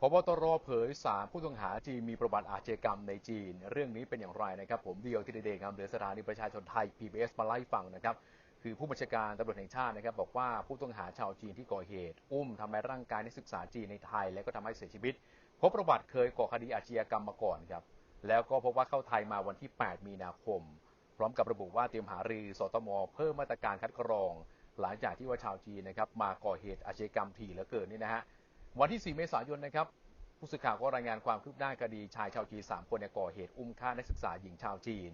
พบตรเผยสามผู้ต้องหาจีนมีประวัติอาชญากรรมในจีน เรื่องนี้เป็นอย่างไรนะครับ ผมเดียวที่เดชครับเดือสถานีประชาชนไทย PBS มาไล่ฟังนะครับ คือผู้บัญชาการตำรวจแห่งชาตินะครับ บอกว่าผู้ต้องหาชาวจีนที่ก่อเหตุ อุ้มทำร้ายร่างกายนักศึกษาจีนในไทย และก็ทำให้เสียชีวิต พบประวัติเคยก่อคดีอาชญากรรมมาก่อนครับแล้วก็พบว่าเข้าไทยมาวันที่ 8 มีนาคม พร้อมกับระบุว่าเตรียมหารือสตมเพิ่มมาตรการคัดกรอง หลังจากที่ว่าชาวจีนนะครับมาก่อเหตุอาชญากรรมถี่เหลือเกินนี่นะฮะ วันที่ 4 เมษายนนะครับผู้สื่อข่าวก็รายงานความคืบหน้าคดีชายชาวจีน 3 คนเนี่ยก่อเหตุอุ้มฆ่านักศึกษาหญิงชาวจีน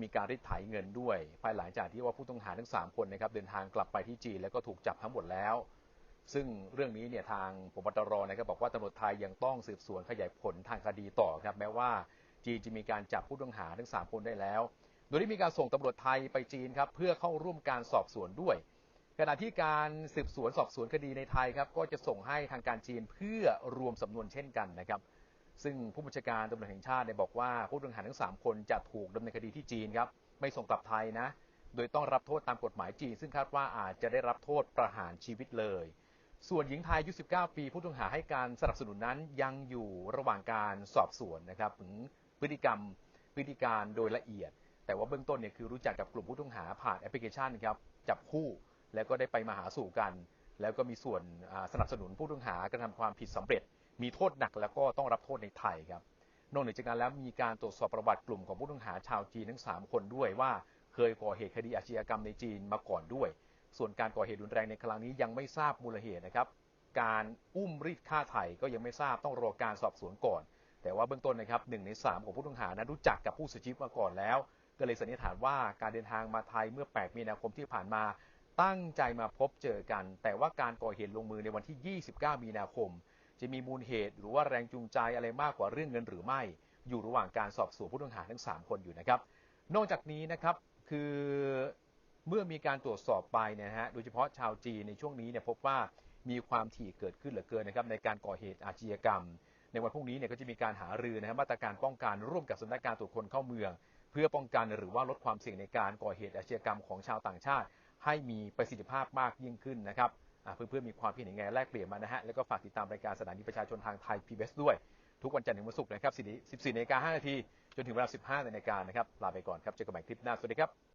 มีการริดไถเงินด้วย ภายหลังจากที่ว่าผู้ต้องหาทั้ง 3 คนนะครับเดินทางกลับไปที่จีนแล้วก็ถูกจับทั้งหมดแล้ว ซึ่งเรื่องนี้เนี่ยทางปปตรนะครับบอกว่าตำรวจไทยยังต้องสืบสวนขยายผลทางคดีต่อครับแม้ว่าจีนจะมีการจับผู้ต้องหาทั้ง 3 คนได้แล้ว โดยที่มีการส่งตำรวจไทยไปจีนครับเพื่อเข้าร่วมการสอบสวนด้วย ขณะที่การสืบสวนสอบสวนคดีในไทยครับก็จะส่งให้ทางการจีนเพื่อรวมสำนวนเช่นกันนะครับ ซึ่งผู้บัญชาการตำรวจแห่งชาติเนี่ยบอกว่าผู้ต้องหาทั้ง 3 คนจะถูกดำเนินคดีที่จีนครับไม่ส่งกลับไทยนะ โดยต้องรับโทษตามกฎหมายจีน ซึ่งคาดว่าอาจจะได้รับโทษประหารชีวิตเลย ส่วนหญิงไทยอายุ 19 ปี ผู้ต้องหาให้การสนับสนุนนั้นยังอยู่ระหว่างการสอบสวนนะครับถึงพฤติกรรมพฤติการโดยละเอียด แต่ว่าเบื้องต้นเนี่ยคือรู้จักกับกลุ่มผู้ต้องหาผ่านแอปพลิเคชันครับจับคู่ แล้วก็ได้ไปมาหาสู่กัน แล้วก็มีส่วนสนับสนุนผู้ต้องหากระทำความผิดสำเร็จ มีโทษหนักแล้วก็ต้องรับโทษในไทยครับ นอกเหนือจากนั้นแล้วมีการตรวจสอบประวัติกลุ่มของผู้ต้องหาชาวจีนทั้ง 3 คนด้วยว่าเคยก่อเหตุคดีอาชญากรรมในจีนมาก่อนด้วย ส่วนการก่อเหตุรุนแรงในครั้งนี้ยังไม่ทราบมูลเหตุนะครับ การอุ้มรีดฆ่าไถ่ก็ยังไม่ทราบต้องรอการสอบสวนก่อน แต่ว่าเบื้องต้นนะครับหนึ่งในสามของผู้ต้องหานั้นรู้จักกับผู้เสียชีวิตมาก่อนแล้ว ก็เลยสันนิษฐานว่าการเดินทางมาไทยเมื่อ 8 มีนาคมที่ผ่านมา ตั้งใจมาพบเจอกัน แต่ว่าการก่อเหตุลงมือในวันที่ 29 มีนาคม จะมีมูลเหตุหรือว่าแรงจูงใจอะไรมากกว่าเรื่องเงินหรือไม่ อยู่ระหว่างการสอบสวนผู้ต้องหาทั้ง 3 คนอยู่นะครับ นอกจากนี้นะครับคือเมื่อมีการตรวจสอบไปเนี่ยนะฮะโดยเฉพาะชาวจีนในช่วงนี้เนี่ยพบว่ามีความถี่เกิดขึ้นเหลือเกินนะครับในการก่อเหตุอาชญากรรม ในวันพรุ่งนี้เนี่ยก็จะมีการหารือนะครับมาตรการป้องกันร่วมกับสำนักการตรวจคนเข้าเมือง เพื่อป้องกันหรือว่าลดความเสี่ยงในการก่อเหตุอาชญากรรมของชาวต่างชาติ ให้มีประสิทธิภาพมากยิ่งขึ้นนะครับเพื่อนๆมีความคิดเห็นยังไงแลกเปลี่ยนมานะฮะแล้วก็ฝากติดตามรายการสถานีประชาชนทางไทย PBS ด้วย ทุกวันจันทร์ถึงวันศุกร์นะครับ14นาฬิกา5นาทีจนถึงเวลา 15นาฬิกานะครับลาไปก่อนครับเจอกันใหม่คลิปหน้าสวัสดีครับ